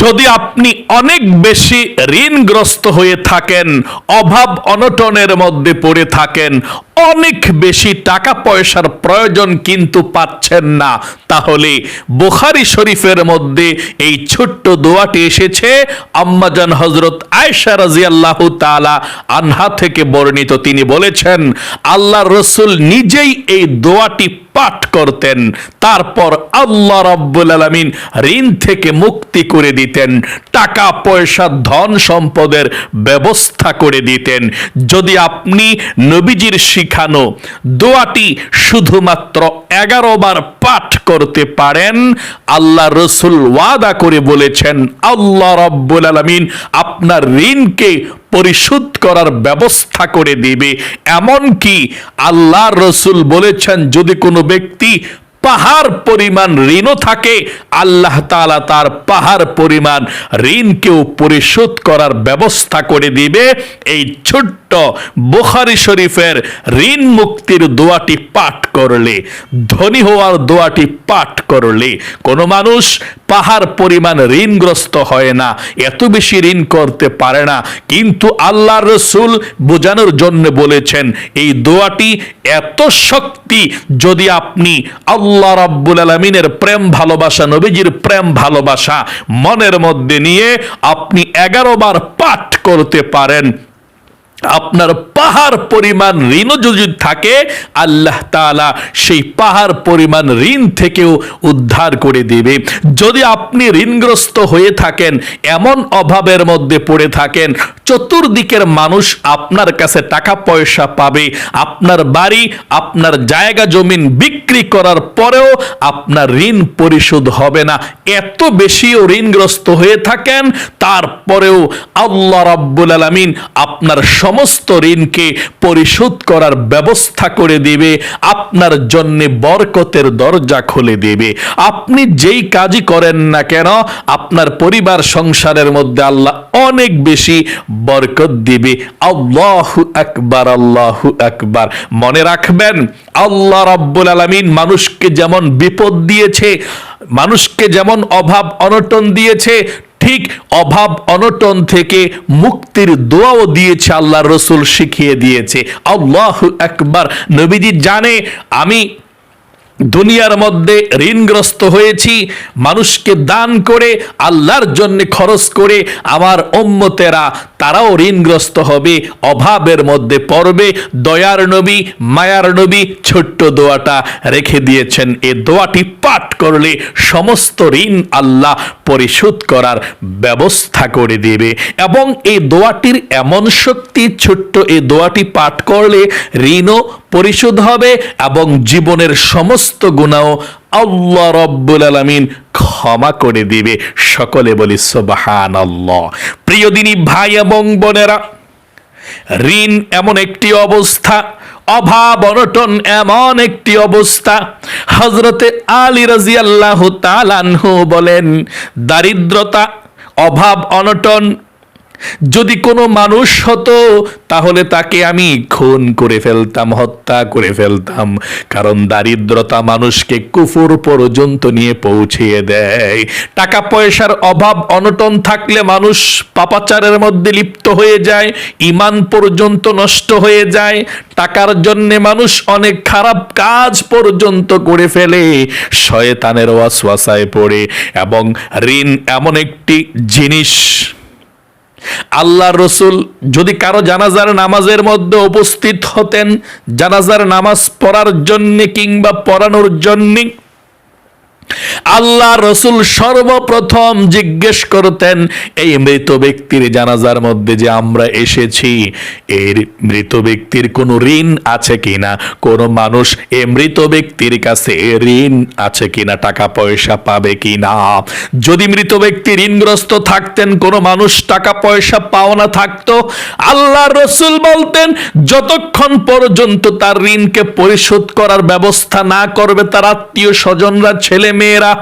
যদি আপনি অনেক বেশি ঋণগ্রস্ত হয়ে থাকেন, অভাব অনটনের মধ্যে পড়ে থাকেন, অনেক বেশি টাকা পয়সার প্রয়োজন কিন্তু পাচ্ছেন না, তাহলে বুখারি শরীফের মধ্যে এই ছোট্ট দোয়াটি এসেছে আম্মাজান হজরত আয়সা রাজিয়াল্লাহ তালা আনহা থেকে বর্ণিত। তিনি বলেছেন, আল্লাহ রসুল নিজেই এই দোয়াটি পাঠ করতেন। তারপর আল্লাহ রাব্বুল আলামিন ঋণ থেকে মুক্তি করে দিতেন, টাকা, পয়সা, ধন সম্পদের ব্যবস্থা করে দিতেন। যদি আপনি নবীজির শিখানো দোয়াটি শুধুমাত্র এগারো বার পাঠ করতে পারেন, আল্লাহ রসুল ওয়াদা করে বলেছেন, আল্লাহ রাব্বুল আলামিন আপনার ঋণকে পরিশোধ করার ব্যবস্থা করে দিবে। এমনকি আল্লাহ রসুল বলেছেন, যদি কোনো ব্যক্তি পাহাড় পরিমাণ ঋণও থাকে, আল্লাহ তালা তার পাহাড় পরিমাণ ঋণকেও পরিশোধ করার ব্যবস্থা করে দিবে। এই ছোট্ট বুখারি শরীফের ঋণ মুক্তির দোয়াটি পাঠ করলে, ধনী হওয়ার দোয়াটি পাঠ করলে কোনো মানুষ পাহাড় পরিমাণ ঋণগ্রস্ত হয় না, এত বেশি ঋণ করতে পারে না। কিন্তু আল্লাহ রসুল বোঝানোর জন্য বলেছেন, এই দোয়াটি এত শক্তি যদি আপনি আল্লাহ রাব্বুল আলমিনের প্রেম ভালোবাসা, নবীজির প্রেম ভালোবাসা মনের মধ্যে নিয়ে আপনি এগারো বার পাঠ করতে পারেন আপনার পাহাড় পরিমাণ ঋণও যদি থাকে, আল্লাহ তাআলা সেই পাহাড় পরিমাণ ঋণ থেকেও উদ্ধার করে দেবে। যদি আপনি ঋণগ্রস্ত হয়ে থাকেন, এমন অভাবের মধ্যে পড়ে থাকেন, চতুর্দিকের মানুষ আপনার কাছে টাকা পয়সা পাবে, আপনার বাড়ি, আপনার জায়গা জমিন বিক্রি করার পরেও আপনার ঋণ পরিশোধ হবে না। এত বেশিও ঋণগ্রস্ত হয়ে থাকেন, তারপরেও আল্লাহ রাব্বুল আলামিন আপনার সমস্ত ঋণকে পরিশোধ করার ব্যবস্থা করে দিবে, আপনার জন্য বরকতের দরজা খুলে দেবে। আপনি যেই কাজই করেন না কেন, আপনার পরিবার সংসারের মধ্যে আল্লাহ অনেক বেশি বরকত দিবে। আল্লাহু আকবার আল্লাহু আকবার। মনে রাখবেন, আল্লাহ রাব্বুল আলামিন মানুষকে যেমন বিপদ দিয়েছে, মানুষকে যেমন অভাব অনটন দিয়েছে, ঠিক অভাব অনটন থেকে মুক্তির দোয়াও দিয়েছে আল্লাহ রসুল শিখিয়ে দিয়েছে। আল্লাহ একবার নবীজি জানে, আমি দুনিয়ার মধ্যে ঋণগ্রস্ত হয়েছি, মানুষকে দান করে, আল্লাহর জন্য খরচ করে, আমার ওম্মতেরা তারাও ঋণগ্রস্ত হবে, অভাবের মধ্যে পড়বে, দয়ার নবী, মায়ার নবী ছোট্ট দোয়াটা রেখে দিয়েছেন। এ দোয়াটি পাঠ করলে সমস্ত ঋণ আল্লাহ পরিশোধ করার ব্যবস্থা করে দেবে। এবং এই দোয়াটির এমন শক্তি, ছোট্ট এই দোয়াটি পাঠ করলে ঋণও পরিশোধ হবে এবং জীবনের সমস্ত গুণাও আল্লাহ রব্বুল আলমিন ক্ষমা করে দিবে। সকলে বলি সোবাহান আল্লাহ প্রিয় দিনী ভাই এবং বোনেরা, ঋণ এমন একটি অবস্থা, অভাব অনটন এমন একটি অবস্থা। হজরতে আলী রাজি আল্লাহ তালানহু বলেন, দারিদ্রতা, অভাব অনটন যদি কোনো মানুষ হতো, তাহলে তাকে আমি খুন করে ফেলতাম, হত্যা করে ফেলতাম। কারণ দারিদ্রতা মানুষকে কুফুর পর্যন্ত নিয়ে পৌঁছিয়ে দেয়। টাকা পয়সার অভাব, অনটন থাকলে মানুষ পাপাচারের মধ্যে লিপ্ত হয়ে যায়, ইমান পর্যন্ত নষ্ট হয়ে যায়। টাকার জন্যে মানুষ অনেক খারাপ কাজ পর্যন্ত করে ফেলে, শয়তানের ওয়াসওয়াসায় পড়ে। এবং ঋণ এমন একটি জিনিস আল্লাহ রসুল যদি কারও জানাজার নামাজের মধ্যে উপস্থিত হতেন, জানাজার নামাজ পড়ার জন্যে কিংবা পড়ানোর জন্যে আল্লাহ রসুল সর্বপ্রথম জিজ্ঞেস করতেন, এই মৃত ব্যক্তির জানাজার মধ্যে যে আমরা এসেছি, এর মৃত ব্যক্তির কোনো ঋণ আছে কিনা? কোন মানুষ এ মৃত ব্যক্তির কাছে ঋণ আছে কিনা, টাকা পয়সা পাবে কিনা? যদি মৃত ব্যক্তি ঋণগ্রস্ত থাকতেন, কোনো মানুষ টাকা পয়সা পাওনা থাকতো? আল্লাহ রসুল বলতেন, যতক্ষণ পর্যন্ত তার ঋণকে পরিশোধ করার ব্যবস্থা না করবে, তার আত্মীয় স্বজনরা, ছেলে মেয়েরা,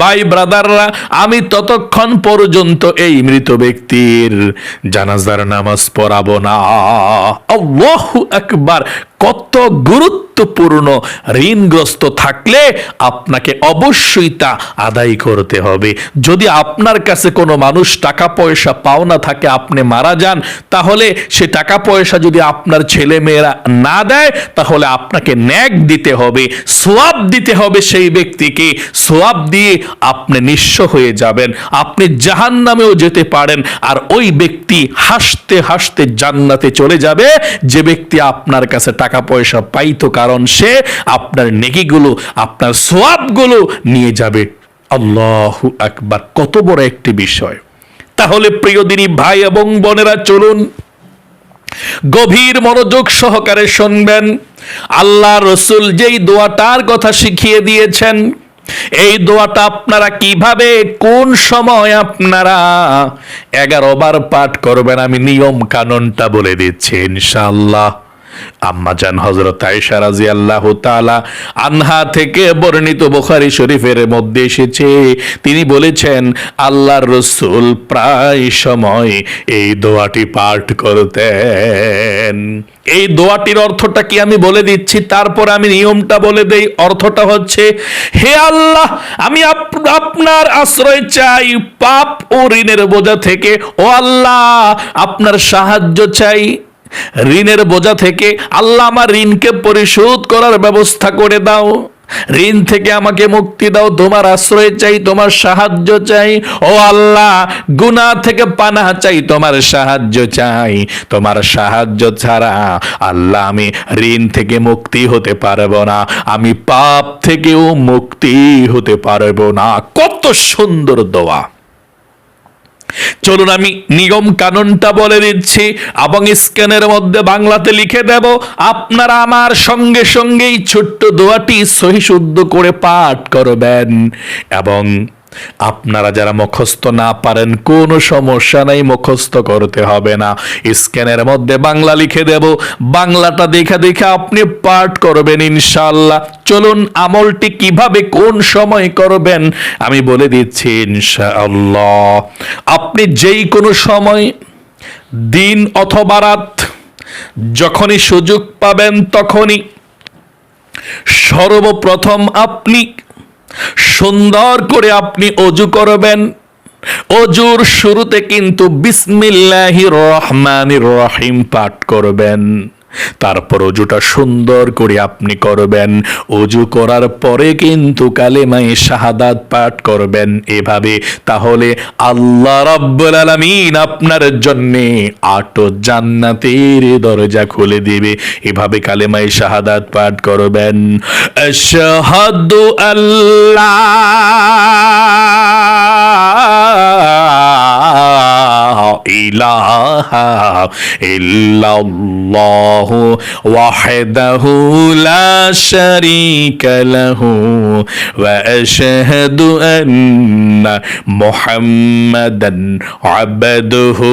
ভাই ব্রাদাররা, আমি ততক্ষণ পর্যন্ত এই মৃত ব্যক্তির জানাজার নামাজ পড়াবো না। আল্লাহু আকবার। কত গুরুত্বপূর্ণ ঋণগ্রস্ত থাকলে আপনাকে অবশ্যই তা আদায় করতে হবে। যদি আপনার কাছে কোনো মানুষ টাকা পয়সা পাওনা থাকে, আপনি মারা যান, তাহলে সে টাকা পয়সা যদি আপনার ছেলে মেয়েরা না দেয়, তাহলে আপনাকে ন্যাক দিতে হবে, সোয়াব দিতে হবে সেই ব্যক্তিকে। সোয়াব দিয়ে আপনি নিঃস্ব হয়ে যাবেন, আপনি জাহান নামেও যেতে পারেন, আর ওই ব্যক্তি হাসতে হাসতে জান্নাতে চলে যাবে, যে ব্যক্তি আপনার কাছে টাকা পয়সা পাইতো কারণ সে আপনার নেকিগুলো, আপনার সোয়াবগুলো নিয়ে যাবে। আল্লাহ আকবার, কত বড় একটি বিষয়। তাহলে প্রিয় দিনী ভাই এবং বোনেরা, চলুন গভীর মনোযোগ সহকারে শুনবেন। আল্লাহ রসুল যেই দোয়াটার কথা শিখিয়ে দিয়েছেন, এই দোয়াটা আপনারা কীভাবে, কোন সময় আপনারা এগারো বার পাঠ করবেন আমি নিয়ম কানুনটা বলে দিচ্ছি, ইনশাআল্লাহ। আম্মা জান হজরত আয়েশা রাদিয়াল্লাহু তাআলা আনহা থেকে বর্ণিত বুখারী শরীফের মধ্যে এসেছে। তিনি বলেছেন, আল্লাহর রসুল প্রায় সময় এই দোয়াটি পাঠ করতেন। এই দোয়াটির অর্থটা কি আমি বলে দিচ্ছি? তারপর আমি নিয়মটা বলে দেই। অর্থটা হচ্ছে, হে আল্লাহ, আমি আপ- আপনার আশ্রয় চাই পাপ ও ঋণের বোঝা থেকে। ও আল্লাহ, আপনার সাহায্য চাই। ঋণের বোঝা থেকে আল্লাহ আমার ঋণকে পরিশোধ করার ব্যবস্থা করে দাও। ঋণ থেকে আমাকে মুক্তি দাও, তোমার আশ্রয় চাই, তোমার সাহায্য চাই। ও আল্লাহ, গুনাহ থেকে পানাহ চাই, তোমার সাহায্য চাই। তোমার সাহায্য ছাড়া আল্লাহ আমি ঋণ থেকে মুক্তি হতে পারব না। আমি পাপ থেকেও মুক্তি হতে পারব না। কত সুন্দর দোয়া। চলুন আমি নিয়ম কানুনটা বলে দিচ্ছি, এবং স্ক্যানের মধ্যে বাংলাতে লিখে দেব, আপনারা আমার সঙ্গে সঙ্গেই ছোট্ট দোয়াটি সহিশুদ্ধ করে পাঠ করবেন, এবং আপনারা যারা মুখস্থ না পারেন, কোনো সমস্যা নাই, মুখস্থ করতে হবে না। স্ক্যানের মধ্যে বাংলা লিখে দেব। বাংলাটা দেখে দেখে আপনি পাঠ করবেন ইনশাল্লাহ চলুন আমলটি কীভাবে, কোন সময় করবেন, আমি বলে দিচ্ছি ইনশাআল্লাহ। আপনি যেই কোনো সময়, দিন অথবা রাত, যখনই সুযোগ পাবেন তখনই সর্বপ্রথম আপনি সুন্দর করে আপনি অজু করবেন। অজুর শুরুতে কিন্তু বিসমিল্লাহির রহমানির রহিম পাঠ করবেন। তারপর অজুটা সুন্দর করে আপনি করবেন। অজু করার পরে কিন্তু কালেমাই শাহাদাত পাঠ করবেন এভাবে। তাহলে আল্লাহ রাব্বুল আলামিন আপনার জন্য আটো জান্নাতের দরজা খুলে দিবে। এভাবে কালেমাই শাহাদাত পাঠ করবেন। আশহাদু আল্লাহ ইলাহা ইল্লাল্লাহ ওয়াহদাহু লা শারীকা লাহু ওয়া আশহাদু আন্না মুহাম্মাদান আবদুহু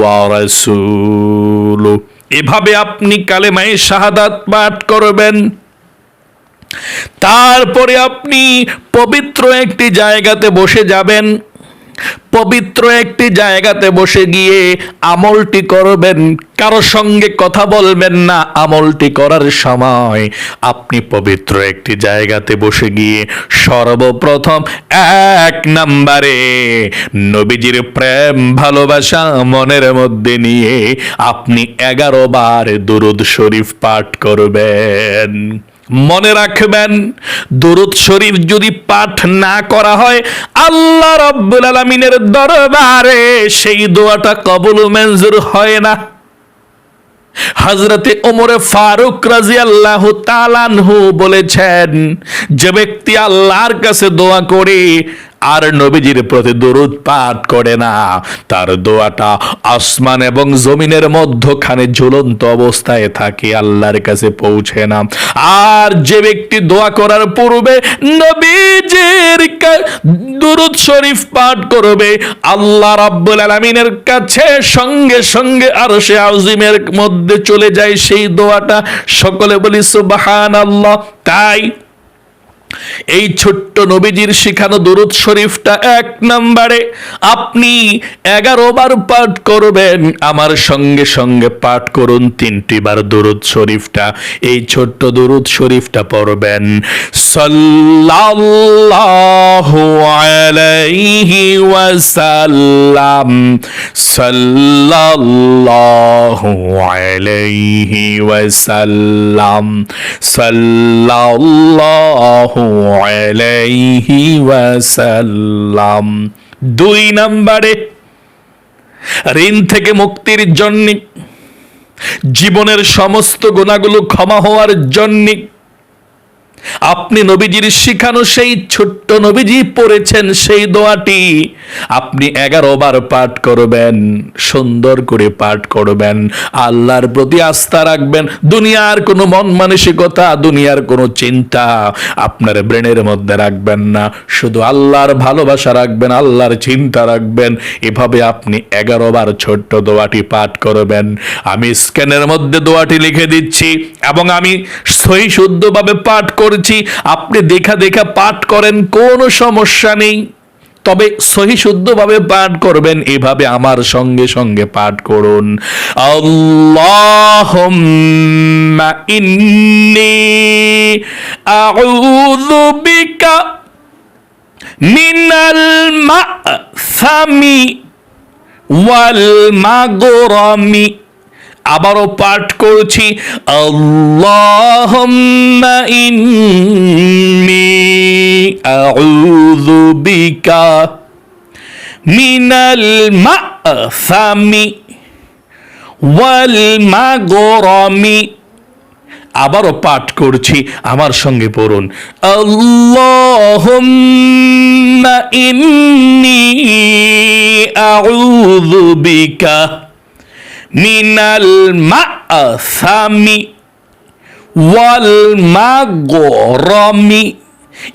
ওয়া রাসূলুহু এভাবে আপনি কালেমায়ে শাহাদাত পাঠ করবেন। তারপরে আপনি পবিত্র একটি জায়গাতে বসে যাবেন। পবিত্র একটি জায়গাতে বসে গিয়ে আমলটি করবেন। কারও সঙ্গে কথা বলবেন না, আমলটি করার সময়। আপনি পবিত্র একটি জায়গাতে বসে গিয়ে সর্বপ্রথম এক নাম্বারে নবীজির প্রেম, ভালোবাসা মনের মধ্যে নিয়ে আপনি এগারো বার দুরুদ শরীফ পাঠ করবেন। মনে রাখবেন, দরুদ শরীফ যদি পাঠ না করা হয়, আল্লাহ রব্বুল আলমিনের দরবারে সেই দোয়াটা কবুল মঞ্জুর হয় না। হজরতে ওমরে ফারুক রাজি আল্লাহ তালানহু বলেছেন, যে ব্যক্তি আল্লাহর কাছে দোয়া করে আর নবীজির প্রতি দরুদ পাঠ করে না। তার দোয়াটা আসমান এবং জমিনের মধ্যখানে ঝুলন্ত অবস্থায় থাকে, আল্লাহর কাছে পৌঁছে না। আর যে ব্যক্তি দোয়া করার পূর্বে নবীজির দুরুদ শরীফ পাঠ করবে, আল্লাহ রাব্বুল আলামিনের কাছে সঙ্গে সঙ্গে আর সে আজিমের মধ্যে চলে যায় সেই দোয়াটা। সকলে বলি, সুবহানাল্লাহ। তাই এই ছোট্ট নবীজির শিখানো দরুদ শরীফটা এক নাম্বারে। আপনি এগারো বার পাঠ করবেন, আমার সঙ্গে সঙ্গে পাঠ করুন তিনটি বার দরুদ শরীফটা। এই ছোট্ট দরুদ শরীফটা পড়বেন। সাল্লাল্লাহু আলাইহি ওয়াসাল্লাম, সাল্লাল্লাহু আলাইহি ওয়াসাল্লাম, সাল্লাল্লাহু আলাইহি ওয়াসাল্লাম। দুই নম্বরে, ঋণ থেকে মুক্তির জন্য, জীবনের সমস্ত গুণাগুলো ক্ষমা হওয়ার জন্যে আপনি নবীজির শিখানো সেই ছোট্ট নবীজি পড়েছেন সেই দোয়াটি, আপনি এগারো বার পাঠ করবেন, সুন্দর করে পাঠ করবেন, আল্লাহর প্রতি আস্থা রাখবেন, দুনিয়ার কোনো মন মানসিকতা, দুনিয়ার কোনো চিন্তা আপনার ব্রেনের মধ্যে রাখবেন না, শুধু আল্লাহর ভালোবাসা রাখবেন, আল্লাহর চিন্তা রাখবেন, এভাবে আপনি এগারো বার ছোট্ট দোয়াটি পাঠ করবেন। আমি স্ক্যানের মধ্যে দোয়াটি লিখে দিচ্ছি এবং আমি সহি শুদ্ধভাবে পাঠ করছি। আপনি দেখা দেখা পাঠ করেন, কোনো সমস্যা নেই। তবে সহি শুদ্ধভাবে পাঠ করবেন, এভাবে আমার সঙ্গে সঙ্গে পাঠ করুন। আল্লাহুম্মা মিনাল ওয়াল মাগরামি। আবারও পাঠ করছি মিনাল মাসামি ওয়াল আবারও পাঠ করছি, আমার সঙ্গে পড়ুন, আল্লাহুম্মা ইন্নি আউযু বিকা মিনাল মাসামি ওয়াল মাগরামি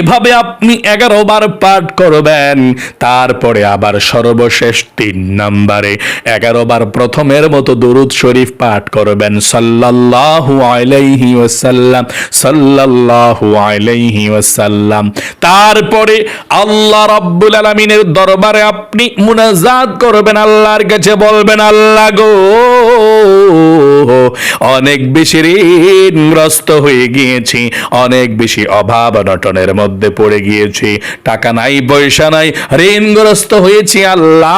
এভাবে আপনি এগারো বার পাঠ করবেন, তারপরে আবার সর্বশেষ তিন নম্বরে এগারো বার প্রথমের মতো দুরুদ শরীফ পাঠ করবেন। সাল্লাল্লাহু আলাইহি ওয়াসাল্লাম, সাল্লাল্লাহু আলাইহি ওয়াসাল্লাম। তারপরে আল্লাহ রাব্বুল আলামিনের দরবারে আপনি মুনাজাত করবেন, আল্লাহর কাছে বলবেন, আল্লাহ গো, অনেক বেশি ঋণগ্রস্ত হয়ে গিয়েছি, অনেক বেশি অভাব অনটনের মধ্যে পড়ে গিয়েছি। টাকা নাই, পয়সা নাই, ঋণগ্রস্ত হয়েছি আল্লাহ।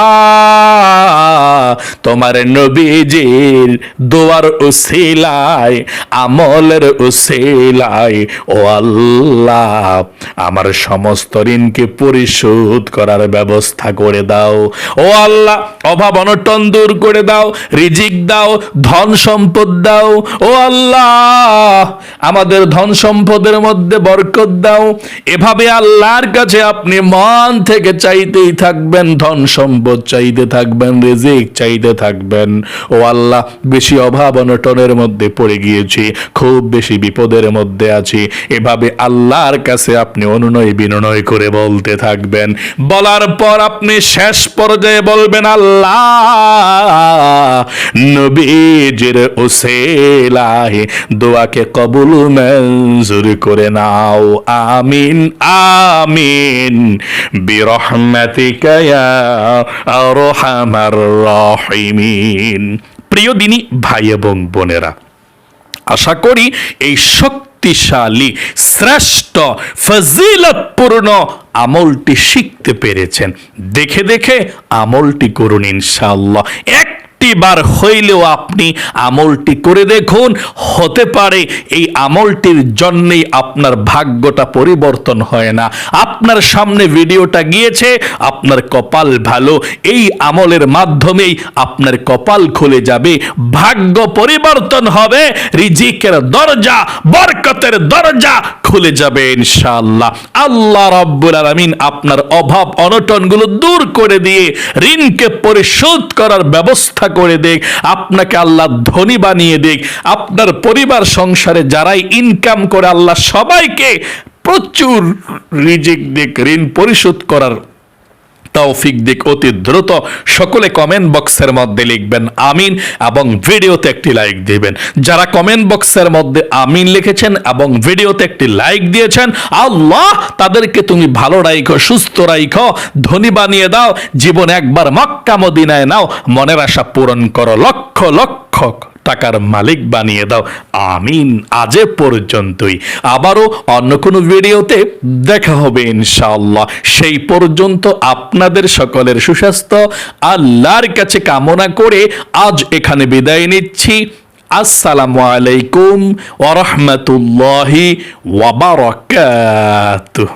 তোমার নবীজির দোয়ার উসিলায়, আমলের উসিলায়, ও আল্লাহ, আমার সমস্ত ঋণকে পরিশোধ করার ব্যবস্থা করে দাও। ও আল্লাহ, অভাব অনটন দূর করে দাও, রিজিক দাও, ধন সম্পদ দাও। ও আল্লাহ, আমাদের ধন সম্পদের মধ্যে বরকত দাও। এভাবে আল্লাহর কাছে আপনি মন থেকে চাইতেই থাকবেন, ধন সম্পদ চাইতে থাকবেন, রিজিক চাইতে থাকবেন। ও আল্লাহ, বেশি অভাব অনটনের মধ্যে পড়ে গিয়েছি, খুব বেশি বিপদের মধ্যে আছি। এভাবে আল্লাহর কাছে আপনি অনুনয় বিনয় করে বলতে থাকবেন। বলার পর আপনি শেষ পর্যায়ে বলবেন, আল্লাহ! নবীজির ওসেলায় দোয়াকে কবুল মঞ্জুর করে নাও। আমিন আমিন। বিরহমাতিকা ইয়া আরহামার রাহিমিন। প্রিয় দিনী, ভাই এবং বোনেরা, আশা করি এই শক্তিশালী, শ্রেষ্ঠ, ফজিলতপূর্ণ আমলটি শিখতে পেরেছেন। দেখে দেখে আমলটি করুন ইনশাআল্লাহ। এক বার হইলেও আপনি আমলটি করে দেখুন, হতে পারে এই আমলটির জন্যই আপনার ভাগ্যটা পরিবর্তন হয় না। আপনার সামনে ভিডিওটা গিয়েছে, আপনার কপাল ভালো, এই আমলের মাধ্যমেই আপনার কপাল খুলে যাবে, ভাগ্য পরিবর্তন হবে, রিজিকের দরজা, বরকতের দরজা খুলে যাবে ইনশাআল্লাহ। আল্লাহ রব্বুল আলামিন আপনার অভাব অনটনগুলো দূর করে দিয়ে ঋণকে পরিশোধ করার ব্যবস্থা করে দেখ, আপনাকে আল্লাহ ধনী বানিয়ে দেখ। আপনার পরিবার সংসারে যারাই ইনকাম করে, আল্লাহ সবাইকে প্রচুর রিজিক দেখ, ঋণ পরিশোধ করার তৌফিক দিক অতি দ্রুত। সকলে কমেন্ট বক্সের মধ্যে লিখবেন আমিন এবং ভিডিওতে একটি লাইক দিবেন। যারা কমেন্ট বক্সের মধ্যে আমিন লিখেছেন এবং ভিডিওতে একটি লাইক দিয়েছেন, আল্লাহ তাদেরকে তুমি ভালো রাইখো, সুস্থ রাইখো, ধনী বানিয়ে দাও, জীবন একবার মক্কা মদিনায় নাও, মনের আশা পূরণ করো। লক্ষ লক্ষ টাকার মালিক বানিয়ে দাও। আমিন, আজে পর্যন্তই। আবারও অন্য কোনো ভিডিওতে দেখা হবে ইনশাআল্লাহ। সেই পর্যন্ত আপনাদের সকলের সুস্বাস্থ্য, আল্লাহর কাছে কামনা করে আজ এখানে বিদায় নিচ্ছি। আসসালামু আলাইকুম ওরহমতুল্লাহি ওয়াবারাকাতুহ